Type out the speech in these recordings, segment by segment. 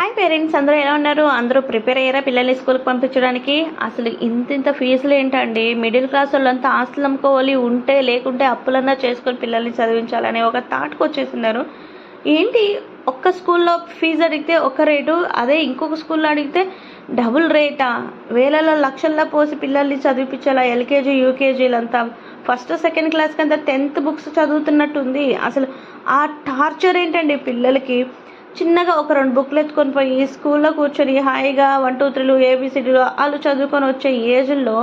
Hi parents అందరూ ఎలా ఉన్నారు? అందరూ ప్రిపేర్ అయ్యారా పిల్లల్ని స్కూల్కి పంపించడానికి? అసలు ఇంత ఇంత ఫీజులు ఏంటండి? మిడిల్ క్లాస్ వాళ్ళంతా ఆస్తులు అమ్ముకోవాలి ఉంటే లేకుంటే అప్పులన్నా చేసుకొని పిల్లల్ని చదివించాలనే ఒక థాట్కి వచ్చేసినారు ఏంటి ఒక్క స్కూల్లో ఫీజు అడిగితే ఒక రేటు అదే ఇంకొక స్కూల్లో అడిగితే డబుల్ రేటా? వేలలో లక్షల్లో పోసి పిల్లల్ని చదివించాలా ఎల్కేజీ యూకేజీలంతా ఫస్ట్ సెకండ్ క్లాస్కి కంతా టెన్త్ బుక్స్ చదువుతున్నట్టుంది. అసలు ఆ టార్చర్ ఏంటండి పిల్లలకి? చిన్నగా ఒక రెండు బుక్లు ఎత్తుకొని పోయి స్కూల్లో కూర్చొని హాయిగా వన్ టూ త్రీలు ఏబిసిడీలు వాళ్ళు చదువుకొని వచ్చే ఏజ్లో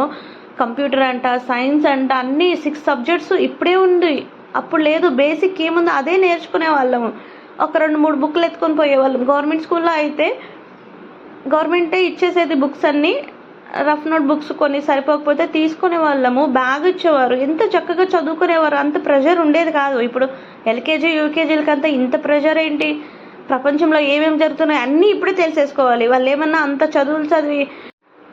కంప్యూటర్ అంట సైన్స్ అంట అన్నీ సిక్స్ సబ్జెక్ట్స్ ఇప్పుడే ఉంది. అప్పుడు లేదు బేసిక్ ఏముందో అదే నేర్చుకునే వాళ్ళము ఒక రెండు మూడు బుక్లు ఎత్తుకొని పోయేవాళ్ళం గవర్నమెంట్ స్కూల్లో అయితే గవర్నమెంటే ఇచ్చేసేది బుక్స్ అన్నీ. రఫ్ నోట్ బుక్స్ కొన్ని సరిపోకపోతే తీసుకునే వాళ్ళము. బ్యాగ్ ఇచ్చేవారు. ఎంత చక్కగా చదువుకునేవారు. అంత ప్రెషర్ ఉండేది కాదు. ఇప్పుడు ఎల్కేజీ యూకేజీలకి అంతా ఇంత ప్రెషర్ ఏంటి? ప్రపంచంలో ఏమేమి జరుగుతున్నాయి అన్నీ ఇప్పుడే తెలిసేసుకోవాలి. వాళ్ళు ఏమన్నా అంత చదువులు చదివి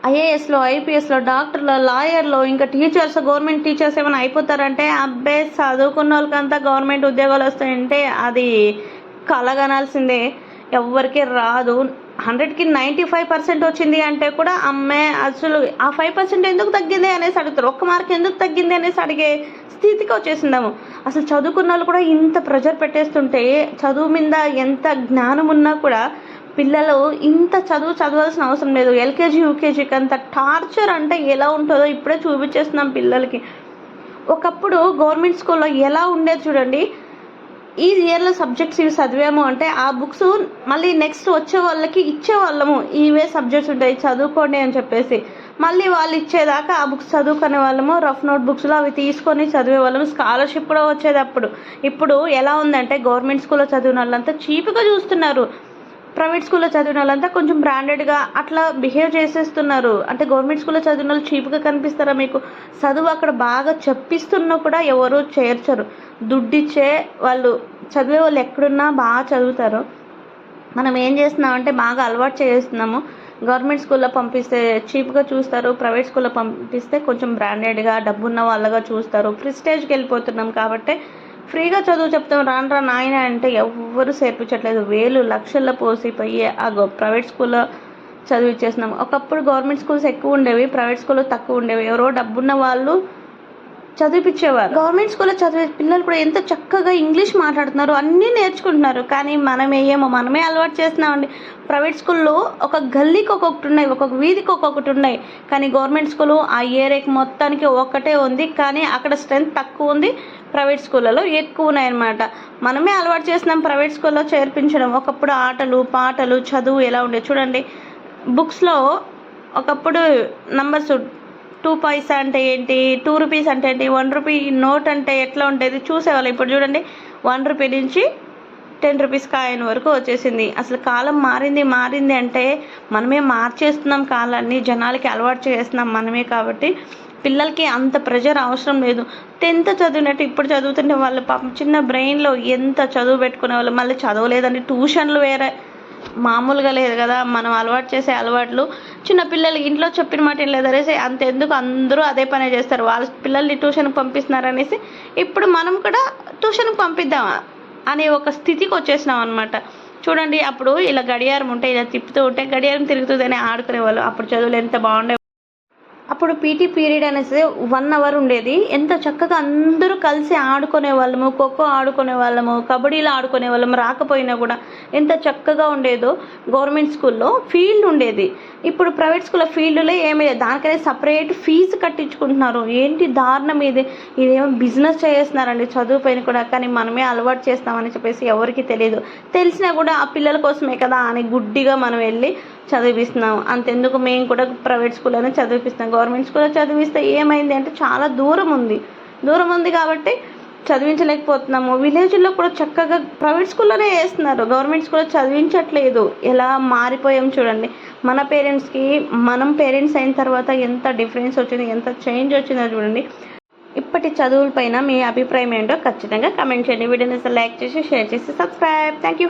ఐఏఎస్లో ఐపీఎస్లో డాక్టర్లో లాయర్లో ఇంకా టీచర్స్ గవర్నమెంట్ టీచర్స్ ఏమైనా అయిపోతారంటే అబ్బే చదువుకున్న వాళ్ళకంతా గవర్నమెంట్ ఉద్యోగాలు వస్తాయంటే అది కలగనాల్సిందే. ఎవ్వరికి రాదు. హండ్రెడ్కి నైంటీ ఫైవ్ పర్సెంట్ వచ్చింది అంటే కూడా అమ్మే అసలు ఆ ఫైవ్ పర్సెంట్ ఎందుకు తగ్గింది అనేసి అడుగుతారు. ఒక్క మార్క్ ఎందుకు తగ్గింది అనేసి అడిగే స్థితికి వచ్చేసిందాము. అసలు చదువుకున్న వాళ్ళు కూడా ఇంత ప్రెషర్ పెట్టేస్తుంటే చదువు మీద ఎంత జ్ఞానం ఉన్నా కూడా పిల్లలు ఇంత చదువు చదవాల్సిన అవసరం లేదు. ఎల్కేజీ యూకేజీకి అంత టార్చర్ అంటే ఎలా ఉంటుందో ఇప్పుడే చూపించేస్తున్నాం పిల్లలకి. ఒకప్పుడు గవర్నమెంట్ స్కూల్లో ఎలా ఉండేది చూడండి. ఈ ఇయర్లో సబ్జెక్ట్స్ ఇవి చదివాము అంటే ఆ బుక్స్ మళ్ళీ నెక్స్ట్ వచ్చే వాళ్ళకి ఇచ్చే వాళ్ళము ఇవే సబ్జెక్ట్స్ ఉంటాయి చదువుకోండి అని చెప్పేసి. మళ్ళీ వాళ్ళు ఇచ్చేదాకా ఆ బుక్స్ చదువుకునే వాళ్ళము రఫ్ నోట్ బుక్స్లో అవి తీసుకొని చదివే వాళ్ళము. స్కాలర్షిప్ కూడా వచ్చేది అప్పుడు. ఇప్పుడు ఎలా ఉందంటే గవర్నమెంట్ స్కూల్లో చదివిన వాళ్ళంతా చీప్గా చూస్తున్నారు. ప్రైవేట్ స్కూల్లో చదివిన వాళ్ళంతా కొంచెం బ్రాండెడ్గా అట్లా బిహేవ్ చేసేస్తున్నారు. అంటే గవర్నమెంట్ స్కూల్లో చదివిన వాళ్ళు చీప్గా కనిపిస్తారా మీకు? చదువు అక్కడ బాగా చెప్పిస్తున్నా కూడా ఎవరు చేర్చరు. దుడ్డిచ్చే వాళ్ళు చదివే వాళ్ళు ఎక్కడున్నా బాగా చదువుతారు. మనం ఏం చేస్తున్నామంటే బాగా అలవాటు చేస్తున్నాము. గవర్నమెంట్ స్కూల్లో పంపిస్తే చీప్గా చూస్తారు. ప్రైవేట్ స్కూల్లో పంపిస్తే కొంచెం బ్రాండెడ్గా డబ్బున్న వాళ్ళగా చూస్తారు. ప్రిస్టేజ్కి వెళ్ళిపోతున్నాం కాబట్టి ఫ్రీగా చదువు చెప్తాం రాను రా నాయన అంటే ఎవ్వరు చేర్పించట్లేదు వేలు లక్షల్లో పోసిపోయి ఆ ప్రైవేట్ స్కూల్లో చదివిచ్చేసినాం. ఒకప్పుడు గవర్నమెంట్ స్కూల్స్ ఎక్కువ ఉండేవి ప్రైవేట్ స్కూల్లో తక్కువ ఉండేవి. ఎవరో డబ్బున్న వాళ్ళు చదివిపించేవారు గవర్నమెంట్ స్కూల్లో చదివే పిల్లలు కూడా ఎంత చక్కగా ఇంగ్లీష్ మాట్లాడుతున్నారు అన్నీ నేర్చుకుంటున్నారు. కానీ మనమే ఏమో మనమే అలవాటు చేస్తున్నామండి. ప్రైవేట్ స్కూల్లో ఒక గల్లీకి ఒక్కొక్కటి ఉన్నాయి ఒక్కొక్క వీధికి ఒక్కొక్కటి ఉన్నాయి. కానీ గవర్నమెంట్ స్కూల్ ఆ ఏరియాకి మొత్తానికి ఒక్కటే ఉంది. కానీ అక్కడ స్ట్రెంత్ తక్కువ ఉంది. ప్రైవేట్ స్కూళ్ళలో ఎక్కువ ఉన్నాయన్నమాట. మనమే అలవాటు చేస్తున్నాం ప్రైవేట్ స్కూల్లో చేర్పించడం. ఒకప్పుడు ఆటలు పాటలు చదువు ఎలా ఉండేది? చూడండి. బుక్స్లో ఒకప్పుడు నంబర్స్ టూ పైసా అంటే ఏంటి? టూ రూపీస్ అంటే ఏంటి? వన్ రూపీ నోట్ అంటే ఎట్లా ఉండేది? చూసేవాళ్ళు. ఇప్పుడు చూడండి వన్ రూపీ నుంచి టెన్ రూపీస్ కాయిన్ వరకు వచ్చేసింది. అసలు కాలం మారింది మారింది అంటే మనమే మార్చేస్తున్నాం కాలాన్ని జనాలకి అలవాటు చేస్తున్నాం మనమే కాబట్టి పిల్లలకి అంత ప్రెషర్ అవసరం లేదు. టెన్త్ చదివినట్టు ఇప్పుడు చదువుతుంటే వాళ్ళు పాపం చిన్న బ్రెయిన్లో ఎంత చదువు పెట్టుకునే వాళ్ళు మళ్ళీ చదవలేదండి. ట్యూషన్లు వేరే. మామూలుగా లేదు కదా మనం అలవాటు చేసే అలవాట్లు. చిన్న పిల్లలు ఇంట్లో చెప్పిన మాట ఏం లేదు అనేసి అంతెందుకు అందరూ అదే పనే చేస్తారు. వాళ్ళ పిల్లల్ని ట్యూషన్కి పంపిస్తున్నారనేసి ఇప్పుడు మనం కూడా ట్యూషన్కి పంపిద్దాం అనే ఒక స్థితికి వచ్చేసినాం అనమాట చూడండి అప్పుడు ఇలా గడియారం ఉంటే ఇలా తిప్పుతూ ఉంటే గడియారం తిరుగుతుందని ఆడుకునేవాళ్ళు. అప్పుడు చదువులు ఎంత బాగుండే అప్పుడు పీటీ పీరియడ్ అనేసి వన్ అవర్ ఉండేది. ఎంత చక్కగా అందరూ కలిసి ఆడుకునే వాళ్ళము ఖోఖో ఆడుకునే వాళ్ళము కబడ్డీలో ఆడుకునే వాళ్ళము రాకపోయినా కూడా ఎంత చక్కగా ఉండేదో గవర్నమెంట్ స్కూల్లో ఫీల్డ్ ఉండేది. ఇప్పుడు ప్రైవేట్ స్కూల్లో ఫీల్డ్లో ఏమీ లేదు దానికనే సపరేట్ ఫీజు కట్టించుకుంటున్నారు. ఏంటి దారుణం ఇది? ఇదేమో బిజినెస్ చేస్తున్నారండి. చదువు పైన కూడా కానీ మనమే అలవాటు చేస్తామని చెప్పేసి ఎవరికి తెలియదు తెలిసినా కూడా ఆ పిల్లల కోసమే కదా అని గుడ్డిగా మనం వెళ్ళి చదివిస్తున్నాం. అంతెందుకు మేము కూడా ప్రైవేట్ స్కూల్లోనే చదివిపిస్తాం. గవర్నమెంట్ స్కూల్లో చదివిస్తే ఏమైంది అంటే చాలా దూరం ఉంది. దూరం ఉంది కాబట్టి చదివించలేకపోతున్నాము. విలేజ్లో కూడా చక్కగా ప్రైవేట్ స్కూల్లోనే వేస్తున్నారు గవర్నమెంట్ స్కూల్లో చదివించట్లేదు. ఎలా మారిపోయాం చూడండి. మన పేరెంట్స్కి మనం పేరెంట్స్ అయిన తర్వాత ఎంత డిఫరెన్స్ వచ్చింది ఎంత చేంజ్ వచ్చిందో చూడండి. ఇప్పటి చదువులపైన మీ అభిప్రాయం ఏంటో ఖచ్చితంగా కమెంట్ చేయండి. వీడియోని లైక్ చేసి షేర్ చేసి సబ్స్క్రైబ్. Thank you